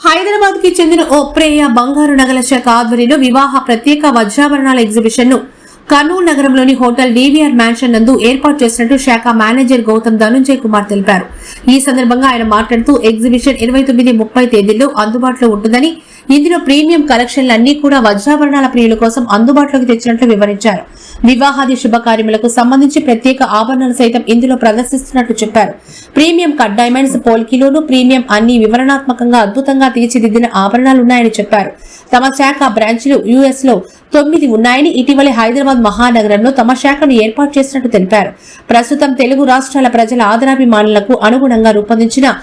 హైదరాబాద్కి చెందిన ఓ ప్రేయ బంగారు నగల శాఖ ఆధ్వర్యంలో వివాహ ప్రత్యేక వజ్రాభరణాల ఎగ్జిబిషన్ను కర్నూలు నగరంలోని హోటల్ డీవీఆర్ మ్యాన్షన్ నందు ఏర్పాటు చేసినట్టు శాఖ మేనేజర్ గౌతమ్ ధనుంజయ్ కుమార్ తెలిపారు. ఈ సందర్భంగా ఆయన మాట్లాడుతూ ఎగ్జిబిషన్ ఇరవై తొమ్మిది ముప్పై తేదీల్లో అందుబాటులో ఉంటుందని ఇందులో ప్రీమియం కలెక్షన్లు అన్ని కూడా వజ్రాభరణాల ప్రియుల కోసం అందుబాటులోకి తెచ్చినట్లు వివరించారు. వివాహాది శుభకార్యములకు సంబంధించి ప్రత్యేక ఆభరణాలు సైతం ఇందులో ప్రదర్శిస్తున్నట్లు చెప్పారు. ప్రీమియం కట్ డైమండ్స్ పోల్కిలోను ప్రీమియం అన్ని వివరణాత్మకంగా అద్భుతంగా తీర్చిదిద్దిన ఆభరణాలు ఉన్నాయని చెప్పారు. తమ శాఖ బ్రాంచ్లు యుఎస్లో తొమ్మిది ఉన్నాయని ఇటీవలే హైదరాబాద్ మహానగరంలో తమ శాఖను ఏర్పాటు చేసినట్టు తెలిపారు. ప్రస్తుతం తెలుగు రాష్ట్రాల ప్రజల ఆదరాభిమానులకు అనుగుణంగా రూపొందించిన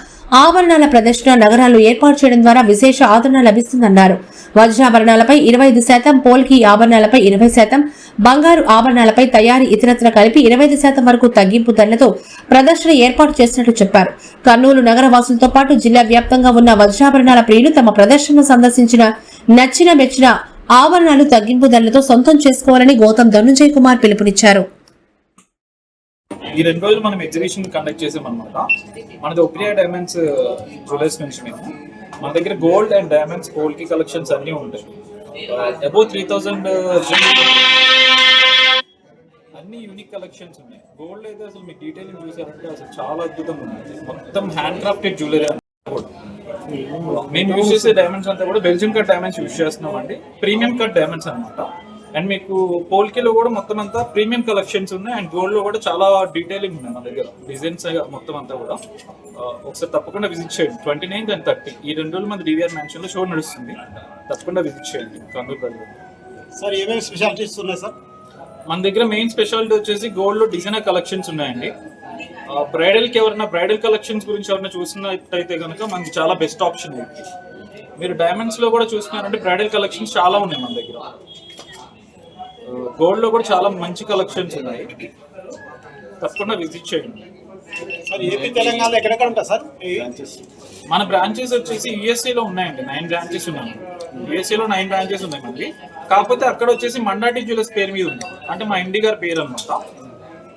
ఆభరణాల ప్రదర్శన నగరాలు ఏర్పాటు చేయడం ద్వారా విశేష ఆదరణ లభిస్తుందన్నారు. వజ్రాభరణాలపై ఇరవై ఐదు శాతం పోల్కి ఆభరణాలపై ఇరవై శాతం బంగారు ఆభరణాలపై తయారీ ఇతరత్ర కలిపి ఇరవై ఐదు శాతం వరకు తగ్గింపు ధరలతో ప్రదర్శన ఏర్పాటు చేసినట్లు చెప్పారు. కర్నూలు నగర వాసులతో పాటు జిల్లా వ్యాప్తంగా ఉన్న వజ్రాభరణాల ప్రియులు తమ ప్రదర్శనను సందర్శించిన నచ్చిన మెచ్చిన ఆభరణాలు తగ్గింపు ధరలతో సొంతం చేసుకోవాలని గౌతమ్ ధనుంజయ్ కుమార్ పిలుపునిచ్చారు. ఈ రెండు రోజులు మనం ఎగ్జిబిషన్ కండక్ట్ చేసాం అనమాట మనది ఒప్రియా డైమండ్స్ జ్యువెలర్స్ నుంచి మేము మన దగ్గర గోల్డ్ అండ్ డైమండ్స్ గోల్డ్కి కలెక్షన్స్ uh, uh, అన్ని ఉంటాయి. అబౌవ్ త్రీ థౌజండ్ అన్ని యూనిక్ కలెక్షన్స్ ఉన్నాయి. గోల్డ్ అయితే అసలు మీకు డీటెయిలింగ్ చూసారంటే అసలు చాలా అద్భుతంగా ఉంది మొత్తం హ్యాండ్ క్రాఫ్టెడ్ జ్యువెలరీ మేము యూజ్ చేసే డైమండ్స్ అంతా కూడా బెల్జియం కట్ డైమండ్స్ యూజ్ చేస్తున్నాం అండి ప్రీమియం కట్ డైమండ్స్ అన్నమాట. అండ్ మీకు పోల్కిలో కూడా మొత్తం అంతా ప్రీమియం కలెక్షన్స్ ఉన్నాయి. అండ్ గోల్డ్లో కూడా చాలా డీటెయిలింగ్ ఉన్నాయి మన దగ్గర. డిజైన్స్ మొత్తం అంతా కూడా. ఆ, ఒకసారి తప్పకుండా విజిట్ చేయండి. ట్వంటీ నైన్త్ అండ్ థర్టీ ఈ రెండు రోజులు మన డివిఆర్ మ్యాన్షన్లో షో నడుస్తుంది. తప్పకుండా విజిట్ చేయండి. ప్రజలు సార్ ఏమేమి స్పెషాలిటీస్ ఉన్నాయి సార్ మన దగ్గర మెయిన్ స్పెషాలిటీ వచ్చేసి గోల్డ్లో డిజైనర్ కలెక్షన్స్ ఉన్నాయండి. బ్రైడల్కి ఎవరైనా బ్రైడల్ కలెక్షన్స్ గురించి ఎవరైనా చూసినట్టయితే కనుక మనకి చాలా బెస్ట్ ఆప్షన్ ఇది మీరు డైమండ్స్లో కూడా చూస్తున్నారంటే బ్రైడల్ కలెక్షన్స్ చాలా ఉన్నాయి మన దగ్గర. గోల్డ్లో కూడా చాలా మంచి కలెక్షన్స్ ఉన్నాయి. తప్పకుండా విజిట్ చేయండి. సార్ ఏపీ తెలంగాణలో ఎక్కడెక్కడ ఉంటాయి సార్? మన బ్రాంచెస్ వచ్చేసి యుఎస్ఏ లో ఉన్నాయండి నైన్ బ్రాంచెస్ ఉన్నాయి. యుఎస్ఏ లో నైన్ బ్రాంచెస్ ఉన్నాయి మనకి. కాకపోతే అక్కడ వచ్చేసి మండాటి జ్యువెలర్స్ పేరు మీద ఉంది. అంటే మా ఇండి గారి పేరు అనమాట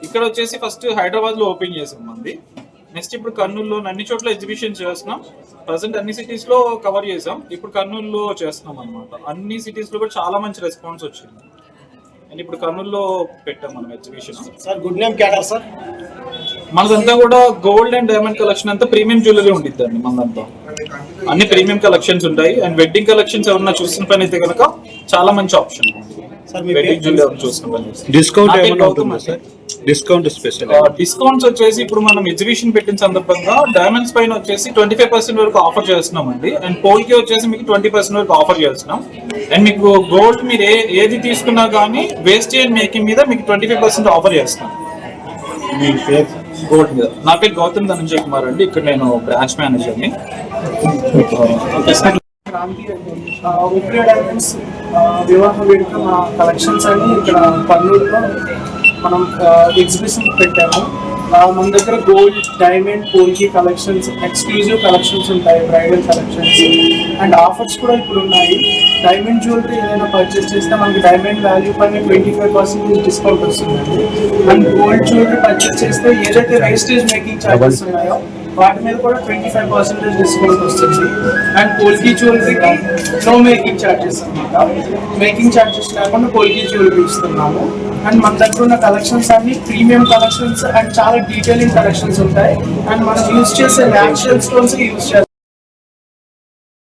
ఇక్కడ వచ్చేసి ఫస్ట్ హైదరాబాద్లో ఓపెన్ చేసాం మంది నెక్స్ట్ ఇప్పుడు కర్నూలులో అన్ని చోట్ల ఎగ్జిబిషన్ చేస్తున్నాం. ప్రజెంట్ అన్ని సిటీస్లో కవర్ చేసాం. ఇప్పుడు కర్నూలులో చేస్తున్నాం అనమాట అన్ని సిటీస్లో కూడా చాలా మంచి రెస్పాన్స్ వచ్చింది. అండ్ ఇప్పుడు కర్నూలులో పెట్టాం మనం exhibition sir good name cadre sir? మనదంతా కూడా గోల్డ్ అండ్ డైమండ్ కలెక్షన్ అంతా ప్రీమియం జ్యువెలరీ ఉండిద్ది అండి మనదంతా. అన్ని ప్రీమియం కలెక్షన్స్ ఉంటాయి. అండ్ వెడ్డింగ్ కలెక్షన్స్ ఎవరన్నా చూసిన పని అయితే కనుక చాలా మంచి ఆప్షన్ సార్ మీ వెడ్డింగ్ జ్యువెలరీ చూసిన పని. డిస్కౌంట్ అండి. సార్? Discount special. డిస్కౌంట్స్ వచ్చేసి ఇప్పుడు మనం ఎగ్జిబిషన్ పెట్టిన సందర్భంగా డైమండ్స్ పైన వచ్చేసి ట్వంటీ ఫైవ్ పర్సెంట్ వరకు ఆఫర్ చేస్తున్నాం అండి అండ్ పోల్కి వచ్చేసి మీకు ట్వంటీ పర్సెంట్ వరకు ఆఫర్ చేస్తున్నాం. అండ్ మీకు గోల్డ్ మీరు ఏ ఏది తీసుకున్నా కానీ వేస్ట్ అండ్ మేకింగ్ మీద మీకు ట్వంటీ ఫైవ్ పర్సెంట్ ఆఫర్ చేస్తున్నాం. మీ పేరు? గోల్డ్ మీద. నా పేరు గౌతమ్ ధనంజయ్ కుమార్ అండి. ఇక్కడ నేను బ్రాంచ్ మేనేజర్ని. వివాహ వేడుక మా కలెక్షన్స్ అని ఇక్కడ పన్నూరులో మనం ఎగ్జిబిషన్ పెట్టాము. మన దగ్గర gold diamond polki collections exclusive collections ఉంటాయి బ్రైడల్ కలెక్షన్స్ అండ్ ఆఫర్స్ కూడా ఇప్పుడు ఉన్నాయి. డైమండ్ జ్యువెలరీ ఏదైనా పర్చేస్ చేస్తే మనకి డైమండ్ వాల్యూ పైన ట్వంటీ ఫైవ్ పర్సెంటేజ్ డిస్కౌంట్ వస్తుందండి. అండ్ గోల్డ్ జ్యువెలరీ పర్చేస్ చేస్తే ఏదైతే వేస్టేజ్ మేకింగ్ చార్జెస్ ఉన్నాయో వాటి మీద కూడా ట్వంటీ ఫైవ్ పర్సెంటేజ్ డిస్కౌంట్ వస్తుంది అండ్ పోల్కి జ్యువెలరీకి నో మేకింగ్ ఛార్జెస్ అనమాట మేకింగ్ ఛార్జెస్ కాకుండా పోల్కి జ్యువెలరీ ఇస్తున్నాము. అండ్ మన దగ్గర ఉన్న కలెక్షన్స్ అన్ని ప్రీమియం కలెక్షన్స్ అండ్ చాలా డీటెయిలింగ్ కలెక్షన్స్ ఉంటాయి. అండ్ మనం యూజ్ చేసే న్యాచురల్ స్టోన్స్ యూజ్ చేస్తాం.